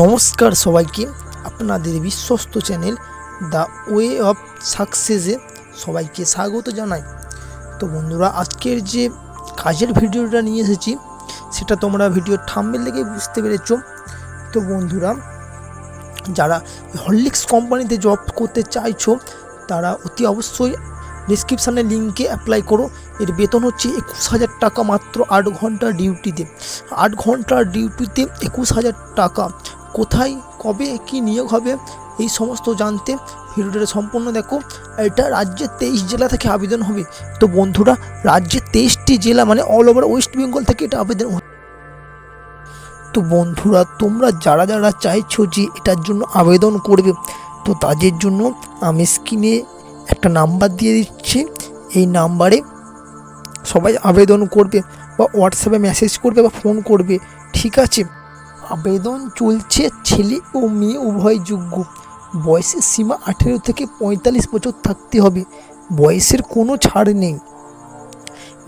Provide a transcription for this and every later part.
নমস্কার সবাইকে আপনাদের বিশ্বস্ত চ্যানেল দ্য ওয়ে অফ সাকসেসে সবাইকে স্বাগত জানাই। তো বন্ধুরা, আজকের যে কাজের ভিডিওটা নিয়ে এসেছি, সেটা তোমরা ভিডিও থাম্বেল দেখে বুঝতে পেরেছ। তো বন্ধুরা, যারা হরলিক্স কোম্পানিতে জব করতে চাইছো, তারা অতি অবশ্যই ডিসক্রিপশানে লিঙ্কে অ্যাপ্লাই করো। এর বেতন হচ্ছে একুশ হাজার টাকা মাত্র আট ঘণ্টার ডিউটিতে আট ঘণ্টার ডিউটিতে একুশ হাজার টাকা। কোথায়, কবে, কি নিয়োগ হবে, এই সমস্ত জানতে ভিডিওটা সম্পূর্ণ দেখো। এটা রাজ্যের তেইশ জেলা থেকে আবেদন হবে। তো বন্ধুরা, রাজ্যের তেইশটি জেলা মানে অল ওভার ওয়েস্ট বেঙ্গল থেকে এটা আবেদন তো বন্ধুরা, তোমরা যারা যারা চাইছো যে এটার জন্য আবেদন করবে, তো তাদের জন্য আমি স্ক্রিনে একটা নাম্বার দিয়ে দিচ্ছি। এই নাম্বারে সবাই আবেদন করবে বা হোয়াটসঅ্যাপে মেসেজ করবে বা ফোন করবে, ঠিক আছে? আবেদন চলছে, ছেলে ও মেয়ে উভয় যোগ্য। বয়সের সীমা আঠেরো থেকে পঁয়তাল্লিশ বছর থাকতে হবে। বয়সের কোনো ছাড় নেই।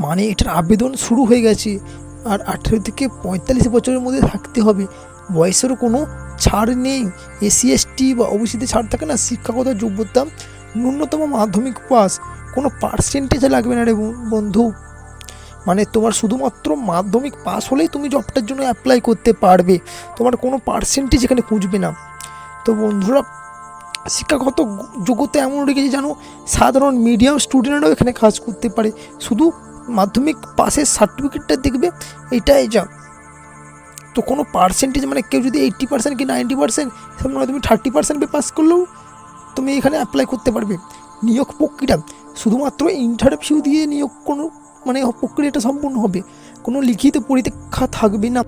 মানে এটার আবেদন শুরু হয়ে গেছে আর আঠেরো থেকে পঁয়তাল্লিশ বছরের মধ্যে থাকতে হবে। বয়সেরও কোনো ছাড় নেই। এসসি, এসটি বা ওবিসিতে ছাড় থাকে না। শিক্ষাগত যোগ্যতা ন্যূনতম মাধ্যমিক পাস। কোনো পার্সেন্টেজ লাগবে না রে বন্ধু। মানে তোমার শুধুমাত্র মাধ্যমিক পাস হলেই তুমি জবটার জন্য অ্যাপ্লাই করতে পারবে। তোমার কোনো পার্সেন্টেজ এখানে খুঁজবে না। তো বন্ধুরা, শিক্ষাগত যোগ্যতা এমন রেখেছে জানো, সাধারণ মিডিয়াম স্টুডেন্টরাও এখানে কাজ করতে পারে। শুধু মাধ্যমিক পাসের সার্টিফিকেটটা দেখবে, এটাই যা। তো কোনো পার্সেন্টেজ মানে কেউ যদি এইট্টি পার্সেন্ট কি নাইনটি পার্সেন্ট মানে তুমি থার্টি পার্সেন্ট পাস করলেও তুমি এখানে অ্যাপ্লাই করতে পারবে। নিয়োগ প্রক্রিয়া, শুধুমাত্র ইন্টারভিউ দিয়ে নিয়োগ কোনো মানে প্রক্রিয়াটা সম্পূর্ণ হবে। কোনো লিখিত পরীক্ষা থাকবে না।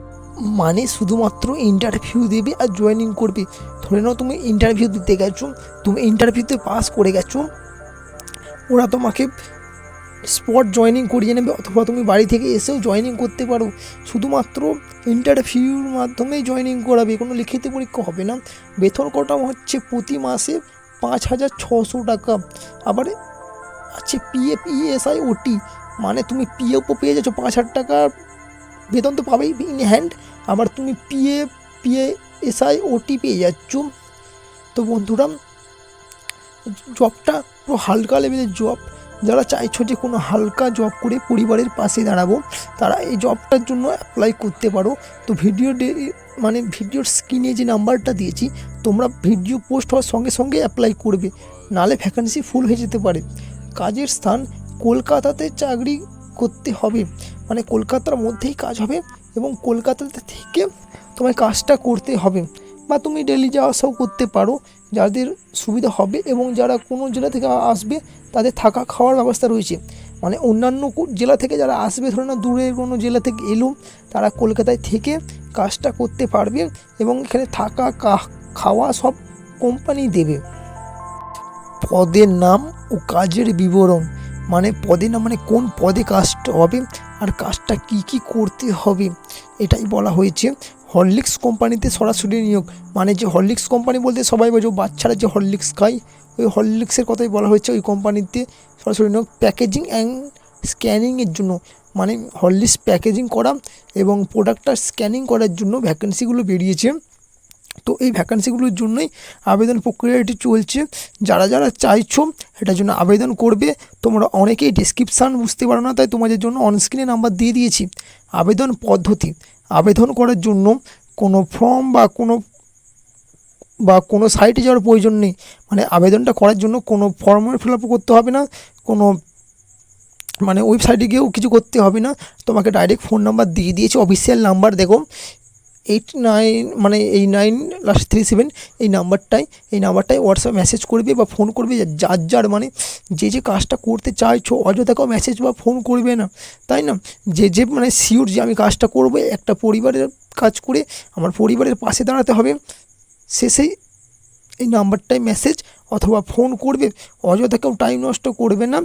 মানে শুধুমাত্র ইন্টারভিউ দেবে আর জয়েনিং করবে। ধরে নাও তুমি ইন্টারভিউ দিতে গেছো, তুমি ইন্টারভিউতে পাস করে গেছো, ওরা তোমাকে স্পট জয়েনিং করিয়ে নেবে অথবা তুমি বাড়ি থেকে এসেও জয়েনিং করতে পারো। শুধুমাত্র ইন্টারভিউর মাধ্যমেই জয়েনিং করাবে, কোনো লিখিত পরীক্ষা হবে না। বেতন কটা হচ্ছে প্রতি মাসে পাঁচ হাজার ছশো টাকা। আবার আছে পিএফ ইএসআই ওটি মানে তুমি পিএফও পেয়ে যাচ্ছ পাঁচ হাজার টাকা। বেতন তো পাবেই ইন হ্যান্ড আবার তুমি পিএফ পিএ এসআই ওটি পেয়ে যাচ্ছ। তো বন্ধুরা জবটা পুরো হালকা লেভেলের জব যারা চাইছো যে কোনো হালকা জব করে পরিবারের পাশে দাঁড়াবো, তারা এই জবটার জন্য অ্যাপ্লাই করতে পারো। তো ভিডিও মানে ভিডিওর স্ক্রিনে যে নাম্বারটা দিয়েছি, তোমরা ভিডিও পোস্ট হওয়ার সঙ্গে সঙ্গে অ্যাপ্লাই করবে। নালে ভ্যাকান্সি ফুল হয়ে যেতে পারে। কাজের স্থান কলকাতাতে চাকরি করতে হবে। মানে কলকাতার মধ্যেই কাজ হবে এবং কলকাতাতে থেকে তোমায় কাজটা করতে হবে। বা তুমি ডেলি যাওয়া আসাও করতে পারো। যাদের সুবিধা হবে এবং যারা কোনো জেলা থেকে আসবে, তাদের থাকা খাওয়ার ব্যবস্থা রয়েছে। মানে অন্যান্য জেলা থেকে যারা আসবে, ধরে না দূরের কোনো জেলা থেকে এলো, তারা কলকাতায় থেকে কাজটা করতে পারবে এবং এখানে থাকা খাওয়া সব কোম্পানি দেবে। পদের নাম ও কাজের বিবরণ। মানে পদে না মানে কোন পদে কাজটা হবে আর কাজটা কি কি করতে হবে, এটাই বলা হয়েছে। হরলিক্স কোম্পানিতে সরাসরি নিয়োগ মানে যে হরলিক্স কোম্পানি বলতে সবাই বোঝো, বাচ্চারা যে হরলিক্স খায়, ওই হরলিক্সের কথাই বলা হয়েছে ওই কোম্পানিতে সরাসরি নিয়োগ। প্যাকেজিং অ্যান্ড স্ক্যানিংয়ের জন্য মানে হরলিক্স প্যাকেজিং করা এবং প্রোডাক্টটা স্ক্যানিং করার জন্য ভ্যাকেন্সিগুলো বেরিয়েছে। তো এই ভ্যাকান্সিগুলোর জন্যই আবেদন প্রক্রিয়াটি চলছে। যারা যারা চাইছো এটার জন্য আবেদন করবে, তোমরা অনেকেই ডিসক্রিপশান বুঝতে পারো না, তাই তোমাদের জন্য অনস্ক্রিনে নাম্বার দিয়ে দিয়েছি। আবেদন পদ্ধতি, আবেদন করার জন্য কোনো ফর্ম বা কোনো বা কোনো সাইটে যাওয়ার প্রয়োজন নেই। মানে আবেদনটা করার জন্য কোনো ফর্মের ফিল করতে হবে না, কোনো মানে ওয়েবসাইটে গিয়েও কিছু করতে হবে না। তোমাকে ডাইরেক্ট ফোন নাম্বার দিয়ে দিয়েছে অফিসিয়াল নাম্বার দেখো। এইট নাইন মানে এই নাইন লাস্ট থ্রি সেভেন এই নাম্বারটাই এই নাম্বারটাই হোয়াটসঅ্যাপ মেসেজ করবে বা ফোন করবে যার যার মানে যে যে কাজটা করতে চাইছো অযথা কেউ মেসেজ বা ফোন করবে না, তাই না? যে যে মানে শিওর যে আমি কাজটা করব, একটা পরিবারের কাজ করে আমার পরিবারের পাশে দাঁড়াতে হবে শেষেই এই নাম্বারটায় মেসেজ অথবা ফোন করবে অযথা কেউ টাইম নষ্ট করবে না।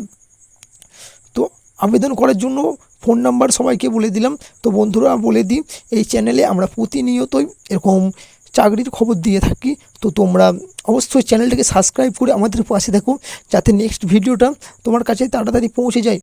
তো আবেদন করার জন্য ফোন নাম্বার সবাইকে বলে দিলাম। তো বন্ধুরা, বলে দিই, এই চ্যানেলে আমরা প্রতিনিয়তই এরকম চাকরির খবর দিয়ে থাকি। তো তোমরা অবশ্যই চ্যানেলটাকে সাবস্ক্রাইব করে আমাদের পাশে থাকো, যাতে নেক্সট ভিডিওটা তোমার কাছে তাড়াতাড়ি পৌঁছে যায়।